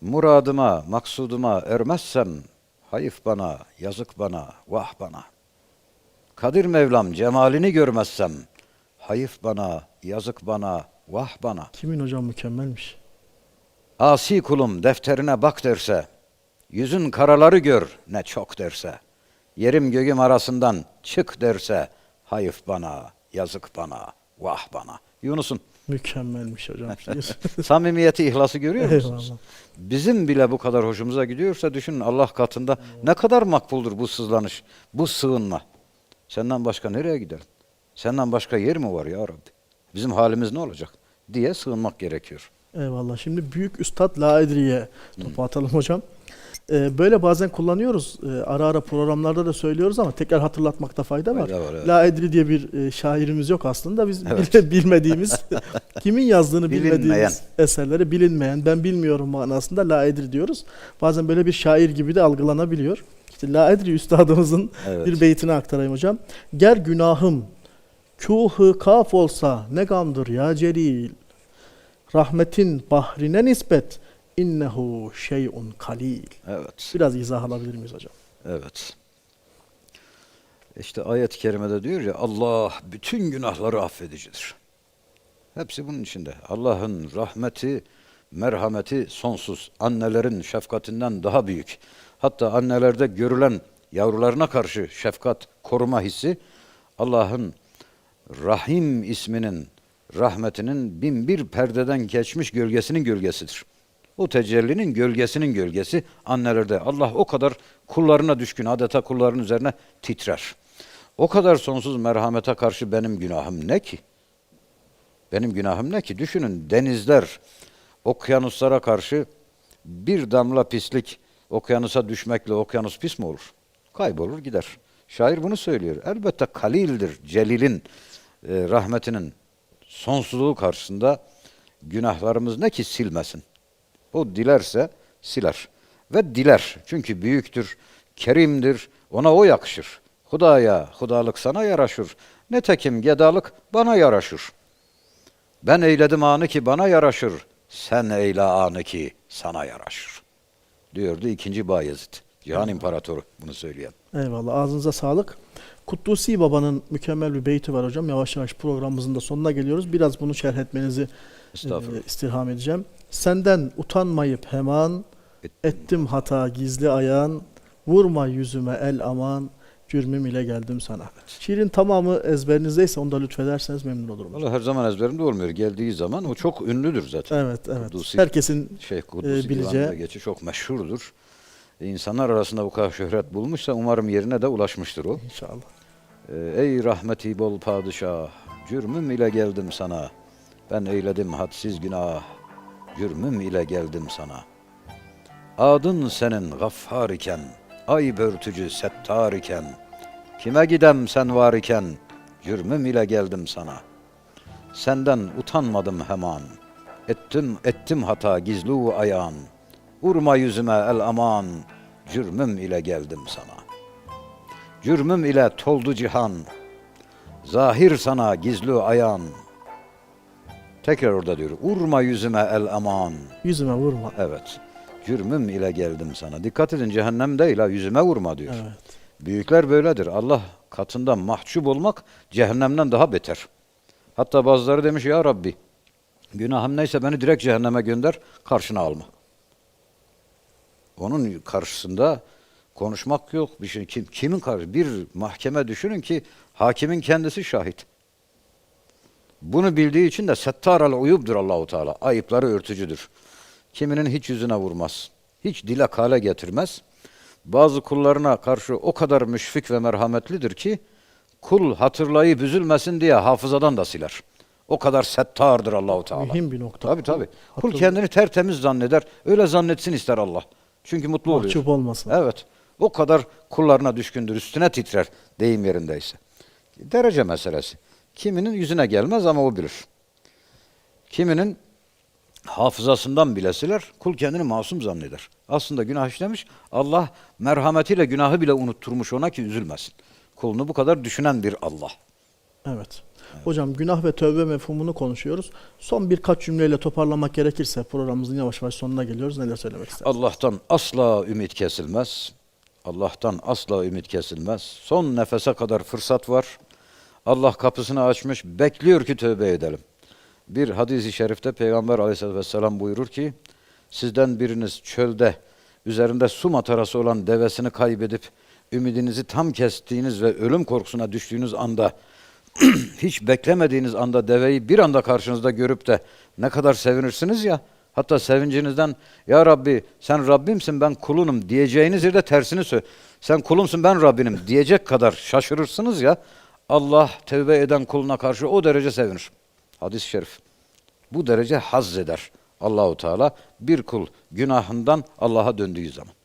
Muradıma, maksuduma ermezsem hayıf bana, yazık bana, vah bana. Kadir Mevlam cemalini görmezsem hayıf bana, yazık bana, vah bana. Kimin hocam mükemmelmiş. Asi kulum defterine bak derse, yüzün karaları gör ne çok derse, yerim göğüm arasından çık derse, hayıf bana, yazık bana, vah bana. Yunus'un Mükemmelmiş hocam. samimiyeti, ihlası görüyor musunuz? Eyvallah. Bizim bile bu kadar hoşumuza gidiyorsa düşünün Allah katında ne kadar makbuldur bu sızlanış, bu sığınma. Senden başka nereye giderim? Senden başka yer mi var ya Rabbi? Bizim halimiz ne olacak? diye sığınmak gerekiyor. Eyvallah. Şimdi büyük üstad La Edri'ye topu atalım hocam. Ee, böyle bazen kullanıyoruz. Ee, ara ara programlarda da söylüyoruz ama tekrar hatırlatmakta fayda var. Fayda var, evet. La Edri diye bir e, şairimiz yok aslında. Biz Evet. bile- bilmediğimiz, kimin yazdığını Bilinmeyen. bilmediğimiz eserleri bilinmeyen, ben bilmiyorum manasında La Edri diyoruz. Bazen böyle bir şair gibi de algılanabiliyor. İşte La Edri üstadımızın Evet. bir beytini aktarayım hocam. Ger günahım kuhu kaf olsa ne gamdır ya celil. Rahmetin bahrine nispet innehu şeyun kalil. Evet. Biraz izah alabilir miyiz hocam? Evet. İşte ayet-i kerimede diyor ya Allah bütün günahları affedicidir. Hepsi bunun içinde. Allah'ın rahmeti, merhameti sonsuz. Annelerin şefkatinden daha büyük. Hatta annelerde görülen yavrularına karşı şefkat, koruma hissi Allah'ın Rahim isminin rahmetinin bin bir perdeden geçmiş gölgesinin gölgesidir. O tecellinin gölgesinin gölgesi annelerde. Allah o kadar kullarına düşkün, adeta kulların üzerine titrer. O kadar sonsuz merhamete karşı benim günahım ne ki? Benim günahım ne ki? Düşünün denizler, okyanuslara karşı bir damla pislik okyanusa düşmekle okyanus pis mi olur? Kaybolur gider. Şair bunu söylüyor. Elbette kalildir celilin e, rahmetinin sonsuzluğu karşısında günahlarımız ne ki silmesin. O dilerse siler. Ve diler. Çünkü büyüktür, kerimdir, ona o yakışır. Hudaya, hudalık sana yaraşır. Netekim gedalık bana yaraşır. Ben eyledim anı ki bana yaraşır. Sen eyle anı ki sana yaraşır. Diyordu ikinci Bayezid. Cihan İmparatoru bunu söyleyen. Eyvallah. Ağzınıza sağlık. Kutlusi Baba'nın mükemmel bir beyti var hocam. Yavaş yavaş programımızın da sonuna geliyoruz. Biraz bunu şerh etmenizi e, istirham edeceğim. Senden utanmayıp hemen ettim hata gizli ayağın vurma yüzüme el aman cürmüm ile geldim sana. Şiirin tamamı ezberinizdeyse onu da lütfederseniz memnun olurum. Vallahi her zaman ezberimde olmuyor. Geldiği zaman o çok ünlüdür zaten. Evet evet. Kudusi- Herkesin Şeyh Kudüs Ee, e, bileceği- geçi çok meşhurdur. İnsanlar arasında bu kadar şöhret bulmuşsa umarım yerine de ulaşmıştır o. inşallah. Ee, Ey rahmeti bol padişah, cürmüm ile geldim sana. Ben eyledim hadsiz günah, cürmüm ile geldim sana. Adın senin gaffar iken, ay börtücü settar iken, kime gidem sen var iken, cürmüm ile geldim sana. Senden utanmadım hemen, ettim ettim hata gizlu ayağın. Vurma yüzüme el aman, cürmüm ile geldim sana.'' Cürmüm ile toldu cihan. Zahir sana gizli ayağın. Tekrar orada diyor. Urma yüzüme el aman. Yüzüme vurma. Evet. Cürmüm ile geldim sana. Dikkat edin cehennem değil ha yüzüme vurma diyor. Evet. Büyükler böyledir. Allah katında mahcup olmak cehennemden daha beter. Hatta bazıları demiş ya Rabbi günahım neyse beni direkt cehenneme gönder karşına alma. Onun karşısında konuşmak yok bir şey. Kim, kimin karşı? Bir mahkeme düşünün ki hakimin kendisi şahit. Bunu bildiği için de settar al uyubdur Allahu Teala. Ayıpları örtücüdür. Kiminin hiç yüzüne vurmaz. Hiç dile kale getirmez. Bazı kullarına karşı o kadar müşfik ve merhametlidir ki kul hatırlayıp üzülmesin diye hafızadan da siler. O kadar settardır Allahu Teala. Mühim bir nokta. Tabii tabii. Kul kendini tertemiz zanneder. Öyle zannetsin ister Allah. Çünkü mutlu oluyor. Mahcup olmasın. Evet. O kadar kullarına düşkündür. Üstüne titrer deyim yerindeyse. Derece meselesi. Kiminin yüzüne gelmez ama o bilir. Kiminin hafızasından bile siler. Kul kendini masum zanneder. Aslında günah işlemiş. Allah merhametiyle günahı bile unutturmuş ona ki üzülmesin. Kulunu bu kadar düşünen bir Allah. Hocam günah ve tövbe mefhumunu konuşuyoruz. Son birkaç cümleyle toparlamak gerekirse programımızın yavaş yavaş sonuna geliyoruz. Neler söylemek istersiniz? Allah'tan asla ümit kesilmez. Allah'tan asla ümit kesilmez. Son nefese kadar fırsat var. Allah kapısını açmış, bekliyor ki tövbe edelim. Bir hadis-i şerifte Peygamber aleyhissalatü vesselam buyurur ki, sizden biriniz çölde üzerinde su matarası olan devesini kaybedip ümidinizi tam kestiğiniz ve ölüm korkusuna düştüğünüz anda hiç beklemediğiniz anda deveyi bir anda karşınızda görüp de ne kadar sevinirsiniz ya. Hatta sevincinizden ya Rabbi sen Rabbimsin ben kulunum diyeceğiniz yerde tersini söyle. Sen kulumsun ben Rabbinim diyecek kadar şaşırırsınız ya. Allah tevbe eden kuluna karşı o derece sevinir. Hadis-i şerif. Bu derece haz eder Allahu Teala bir kul günahından Allah'a döndüğü zaman.